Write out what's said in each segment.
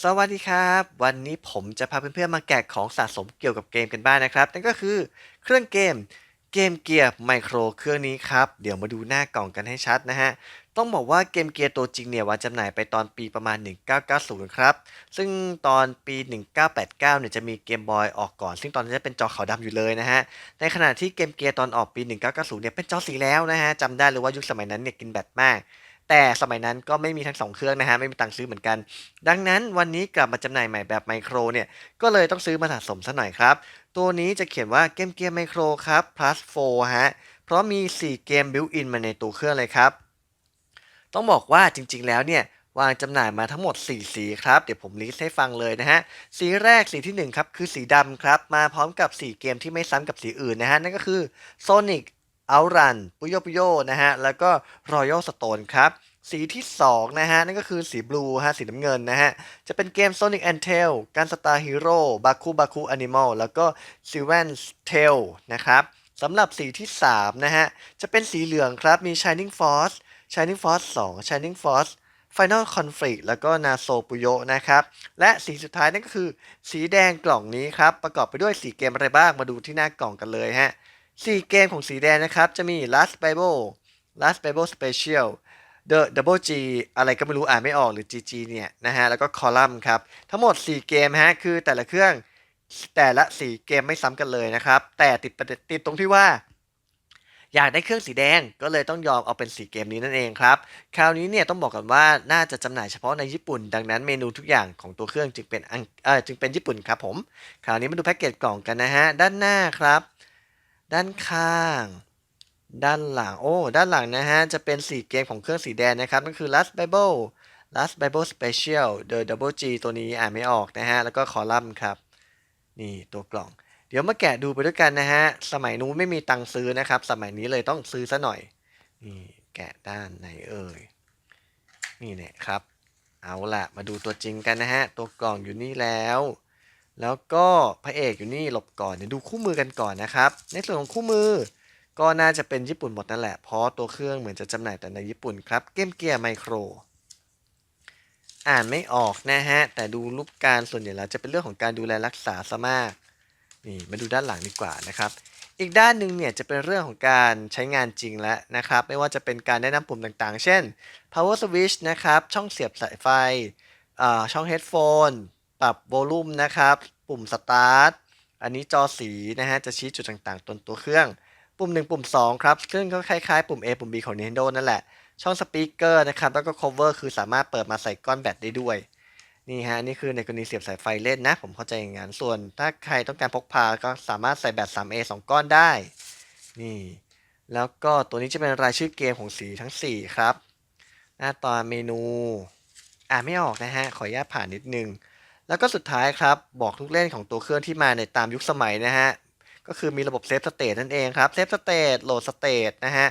สวัสดีครับ วันนี้ผมจะพาเพื่อนๆมาแกะของสะสมเกี่ยวกับเกมกันบ้างนะครับ นั่นก็คือเครื่องเกมเกมเกียร์ไมโครเครื่องนี้ครับ เดี๋ยวมาดูหน้ากล่องกันให้ชัดนะฮะ ต้องบอกว่าเกมเกียร์ตัวจริงเนี่ยวันจำหน่ายไปตอนปีประมาณ 1990 ครับ ซึ่งตอนปี 1989 เนี่ยจะมีเกมบอยออกก่อน ซึ่งตอนนั้นจะเป็นจอขาวดำอยู่เลยนะฮะ ในขณะที่เกมเกียร์ตอนออกปี 1990 เนี่ยเป็นจอสีแล้วนะฮะจำได้เลยว่ายุคสมัยนั้นเนี่ยกินแบตมาก แต่สมัยนั้นก็ไม่มีทั้งสองเครื่องนะฮะ ไม่มีตังค์ซื้อเหมือนกัน ดังนั้นวันนี้กลับมาจำหน่ายใหม่แบบไมโครเนี่ย ก็เลยต้องซื้อมาสะสมซะหน่อยครับ ตัวนี้จะเขียนว่าเกมเกียร์ไมโครครับ plus 4ฮะ เพราะมี 4 เกม built in มาในตัวเครื่องเลยครับ ต้องบอกว่าจริง ๆ แล้วเนี่ยวางจำหน่ายมาทั้งหมด 4 สีครับ เดี๋ยวผมลิสต์ให้ฟังเลยนะฮะ สีแรกสีที่ 1 ครับ คือสีดำครับ มาพร้อมกับ 4 เกมที่ไม่ซ้ำกับสีอื่นนะฮะ นั่นก็คือ Sonic Outrun ปุโยปุโยนะฮะ แล้วก็ Royal Stone ครับ สีที่2นะฮะ นั่นก็คือสีบลูฮะ สีน้ำเงินนะฮะ จะเป็นเกม Sonic and Tail การ Star Hero Baku Baku Animal แล้วก็ Sylvan's Tail นะครับสำหรับสีที่ 3 นะฮะ จะเป็นสีเหลืองครับ มี Shining Force Shining Force 2 Shining Force Final Conflict แล้วก็ Naso Puyo นะครับ และสีสุดท้ายนั่นก็คือ สีแดงกล่องนี้ครับ ประกอบไปด้วยสีเกมอะไรบ้างมาดูที่หน้ากล่องกันเลยฮะ สี่เกมของสีแดงนะครับ จะมี Last Bible Last Bible Special The Double G อะไรก็ไม่รู้อ่านไม่ออกหรือ GG เนี่ยนะฮะ แล้วก็ Column ครับ ทั้งหมด 4 เกมฮะ คือแต่ละเครื่องแต่ละสีเกมไม่ซ้ำกันเลยนะครับ แต่ติดประเด็นติดตรงที่ว่า อยากได้เครื่องสีแดงก็เลยต้องยอมเอาเป็นสีเกมนี้นั่นเองครับ คราวนี้เนี่ยต้องบอกกันว่าน่าจะจำหน่ายเฉพาะในญี่ปุ่น ดังนั้นเมนูทุกอย่างของตัวเครื่องจึงเป็นอังเออจึงเป็นญี่ปุ่นครับผม คราวนี้มาดูแพ็กเกจกล่องกันนะฮะด้านหน้าครับ ด้านข้าง ด้านหลัง โอ้ ด้านหลังนะฮะ จะเป็น 4 เกมของเครื่องสีแดงนะครับ นั่นคือ Last Bible Last Bible Special The Double G ตัวนี้อ่านไม่ออกนะฮะ แล้วก็คอลัมน์ครับ นี่ตัวกล่อง เดี๋ยวมาแกะดูไปด้วยกันนะฮะ สมัยนู้นไม่มีตังซื้อนะครับ สมัยนี้เลยต้องซื้อซะหน่อย นี่แกะด้านไหนเอ่ย นี่เนี่ยครับ เอาละมาดูตัวจริงกันนะฮะ ตัวกล่องอยู่นี่แล้ว แล้วก็พระเอกอยู่นี่หลบก่อนเดี๋ยวดูคู่มือกันก่อนนะครับ ในส่วนของคู่มือ ก็น่าจะเป็นญี่ปุ่นหมดนั่นแหละเพราะตัวเครื่องเหมือนจะจำหน่ายแต่ในญี่ปุ่นครับเกมเกียร์ไมโคร อ่านไม่ออกนะฮะ แต่ดูรูปการส่วนใหญ่แล้วจะเป็นเรื่องของการดูแลรักษาซะมากนี่มาดูด้านหลังดีกว่านะครับ อีกด้านหนึ่งเนี่ยจะเป็นเรื่องของการใช้งานจริงแล้วนะครับ ไม่ว่าจะเป็นการแนะนำปุ่มต่างๆ เช่น power switch นะครับ ช่องเสียบสายไฟอ่าช่อง headphone ปรับโวลูมนะครับ ปุ่ม start อันนี้จอสีนะฮะ จะชี้จุดต่างๆบนตัวเครื่อง ปุ่ม 1 ปุ่ม 2 ครับ ซึ่งก็คล้ายๆ ปุ่ม A ปุ่ม B ของ Nintendo นั่นแหละ ช่องสปีกเกอร์นะครับ แล้วก็ cover คือสามารถเปิดมาใส่ก้อนแบตได้ด้วย นี่ฮะ นี่คือในกรณีเสียบสายไฟเล่นนะ ผมเข้าใจอย่างนั้น ส่วนถ้าใครต้องการพกพา ก็สามารถใส่แบต 3A 2 ก้อนได้ นี่ แล้วก็ตัวนี้จะเป็นรายชื่อเกมของสีทั้ง 4 ครับ หน้าตาเมนู อ่านไม่ออกนะฮะ ขออนุญาตผ่านนิดนึง แล้วก็สุดท้ายครับ บอกทุกเล่นของตัวเครื่องที่มาในตามยุคสมัยนะฮะ ก็คือมีระบบเซฟสเตทนั่นเองครับเซฟสเตทโหลดสเตทนะฮะ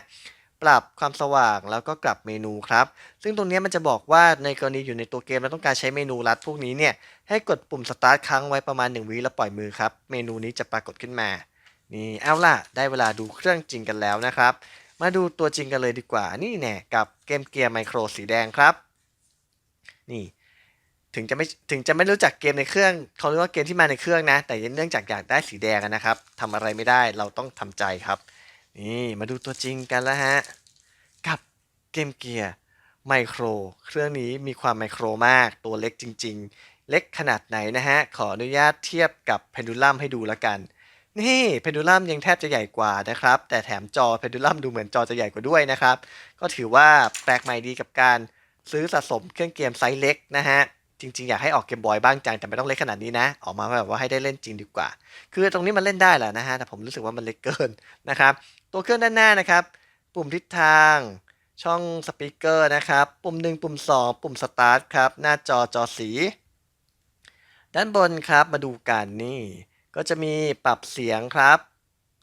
ปรับความสว่างแล้วก็กลับเมนูครับ ซึ่งตรงนี้มันจะบอกว่าในกรณีอยู่ในตัวเกมแล้วต้องการใช้เมนูลัดพวกนี้เนี่ย ให้กดปุ่มสตาร์ทค้างไว้ประมาณ 1วิแล้วปล่อยมือครับ เมนูนี้จะปรากฏขึ้นมา นี่เอาล่ะ ได้เวลาดูเครื่องจริงกันแล้วนะครับ มาดูตัวจริงกันเลยดีกว่า นี่แน่กับเกมเกียร์ไมโครสีแดงครับ นี่ ถึงจะไม่ถึงจะไม่รู้จักเกมในเครื่องเขาเรียกว่าเกมที่มาในเครื่องนะ แต่เนื่องจากอยากได้สีแดงนะครับทำอะไรไม่ได้เราต้องทำใจครับ นี่มาดูตัวจริงกันแล้วฮะ กับเกมเกียร์ไมโครเครื่องนี้มีความไมโครมากตัวเล็กจริง ๆ เล็กขนาดไหนนะฮะ ขออนุญาตเทียบกับเพนดูลัมให้ดูแล้วกัน นี่เพนดูลัมยังแทบจะใหญ่กว่านะครับ แต่แถมจอเพนดูลัมดูเหมือนจอจะใหญ่กว่าด้วยนะครับ ก็ถือว่าแปลกใหม่ดีกับการซื้อสะสมเครื่องเกมไซส์เล็กนะฮะ จริงๆ อยากให้ออกเกมบอยบ้างจังแต่ไม่ต้องเล็กขนาดนี้นะ ออกมาแบบว่าให้ได้เล่นจริงดีกว่า คือตรงนี้มันเล่นได้แหละนะฮะแต่ผมรู้สึกว่ามันเล็กเกินนะครับ ตัวเครื่องด้านหน้านะครับ ปุ่มทิศทางช่องสปีกเกอร์นะครับ ปุ่ม 1 ปุ่ม 2 ปุ่มสตาร์ทครับ หน้าจอจอสี ด้านบนครับมาดูกันนี่ ก็จะมีปรับเสียงครับ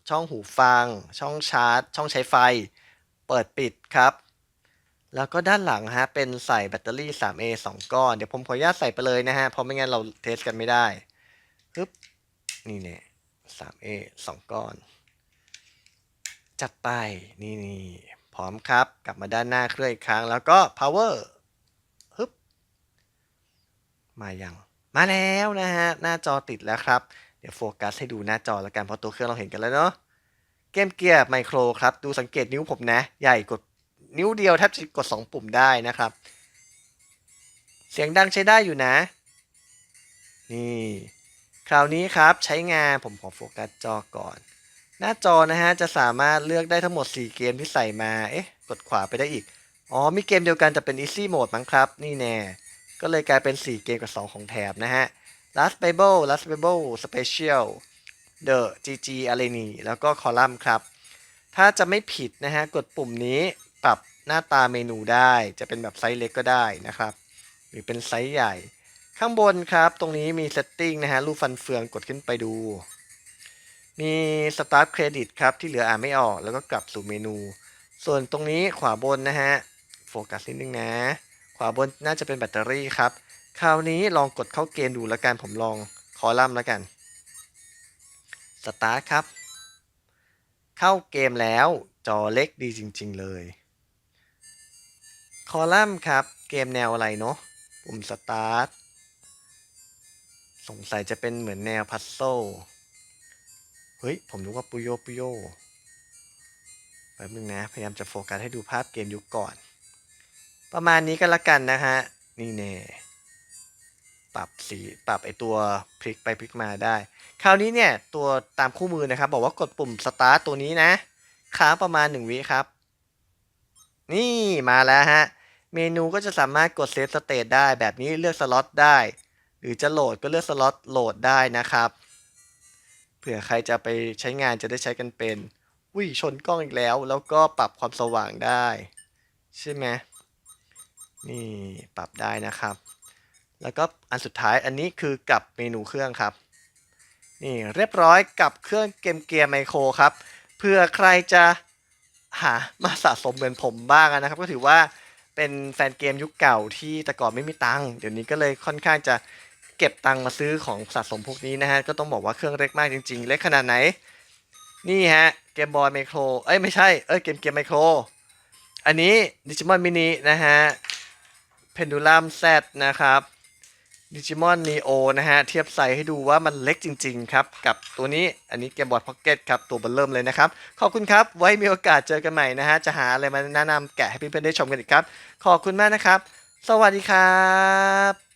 ช่องหูฟัง ช่องชาร์จ ช่องใช้ไฟ เปิดปิดครับ แล้วก็ด้านหลังฮะเป็นใส่แบตเตอรี่ 3A 2 ก้อน เดี๋ยวผมขออนุญาตใส่ไปเลยนะฮะ เพราะไม่งั้นเราเทสกันไม่ได้ปึ๊บนี่เนี่ย 3A 2 ก้อน จัดไป นี่นี่พร้อมครับ กลับมาด้านหน้าเครื่องอีกครั้ง แล้วก็ power ฮึบ มายัง มาแล้วนะฮะ หน้าจอติดแล้วครับ เดี๋ยวโฟกัสให้ดูหน้าจอแล้วกัน เพราะตัวเครื่องเราเห็นกันแล้วเนาะ เกมเกียร์ไมโครครับ ดูสังเกตนิ้วผมนะ ใหญ่กด นิ้วเดียวแทบจะกด 2 ปุ่มได้นะครับ เสียงดังใช้ได้อยู่นะ นี่ คราวนี้ครับใช้งานผมขอโฟกัสจอก่อน หน้าจอนะฮะจะสามารถเลือกได้ทั้งหมด 4 เกมที่ใส่มา เอ๊ะ กดขวาไปได้อีก อ๋อ มีเกมเดียวกันแต่เป็น Easy Mode มั้งครับ นี่แน่ ก็เลยกลายเป็น 4 เกมกับ 2 ของแถบนะฮะ Last Bible Last Bible Special The GG อะไรนี่แล้วก็คอลัมน์ครับ ถ้าจะไม่ผิดนะฮะ กดปุ่มนี้ ปรับหน้าตาเมนูได้ จะเป็นแบบไซส์เล็กก็ได้นะครับ หรือเป็นไซส์ใหญ่ ข้างบนครับ ตรงนี้มี Setting นะฮะรูปฟันเฟืองกดขึ้นไปดู มี Start Credit ครับ ที่เหลืออ่านไม่ออก แล้วก็กลับสู่เมนู ส่วนตรงนี้ขวาบนนะฮะโฟกัสนิดนึงนะ ขวาบนน่าจะเป็นแบตเตอรี่ครับ คราวนี้ลองกดเข้าเกณฑ์ดูแล้วกันผมลองคอลัมน์แล้วกันสตาร์ทครับ เข้าเกมแล้วจอเล็กดีจริง ๆ เลย คอลัมน์ครับ เกมแนวอะไรเนาะปุ่มสตาร์ทสงสัยจะเป็นเหมือนแนวพัซโซเฮ้ย ผมนึกว่าปุโยปุโยแป๊บนึงนะ พยายามจะโฟกัสให้ดูภาพเกมยุคก่อน ประมาณนี้ก็แล้วกันนะฮะ นี่แน่ปรับสีปรับไอตัวพลิกไปพลิกมาได้ คราวนี้เนี่ยตัวตามคู่มือนะครับ บอกว่ากดปุ่ม start ตัวนี้นะ ค้างประมาณ1วิครับ นี่มาแล้วฮะ เมนูก็จะสามารถกดเซฟสเตตได้แบบนี้เลือกสล็อตได้ หรือจะโหลดก็เลือกสล็อตโหลดได้นะครับเผื่อใครจะไปใช้งานจะได้ใช้กันเป็นอุ้ยชนกล้องอีกแล้ว แล้วก็ปรับความสว่างได้ ใช่ไหมนี่ปรับได้นะครับ แล้วก็อันสุดท้ายอันนี้คือกลับเมนูเครื่องครับ นี่เรียบร้อยกับเครื่องเกมเกียร์ไมโครครับเพื่อใครจะหามาสะสมเหมือนผมบ้างนะครับ ก็ถือว่า เป็นแฟนเกมยุคเก่าที่แต่ก่อนไม่มีตังค์เดี๋ยวนี้ก็เลยค่อนข้างจะเก็บตังค์มาซื้อของสะสมพวกนี้นะฮะ ก็ต้องบอกว่าเครื่องเล็กมากจริง ๆ เล็กขนาดไหน นี่ฮะเกมบอยไมโครเอ้ยไม่ใช่ เอ้ยเกมเกมไมโครอันนี้ดิจิมอนมินินะฮะเพนดูลัมแซนะครับ ดิจิมอนนีโอนะฮะ เทียบไซส์ให้ดูว่ามันเล็กจริง ๆ ครับ กับตัวนี้อันนี้เกมบอร์ดพ็อกเก็ตครับ ตัวเบลเริ่มเลยนะครับ ขอบคุณครับ ไว้มีโอกาสเจอกันใหม่นะฮะ จะหาอะไรมาแนะนำแกะให้เพื่อนๆได้ชมกันอีกครับ ขอบคุณมากนะครับ สวัสดีครับ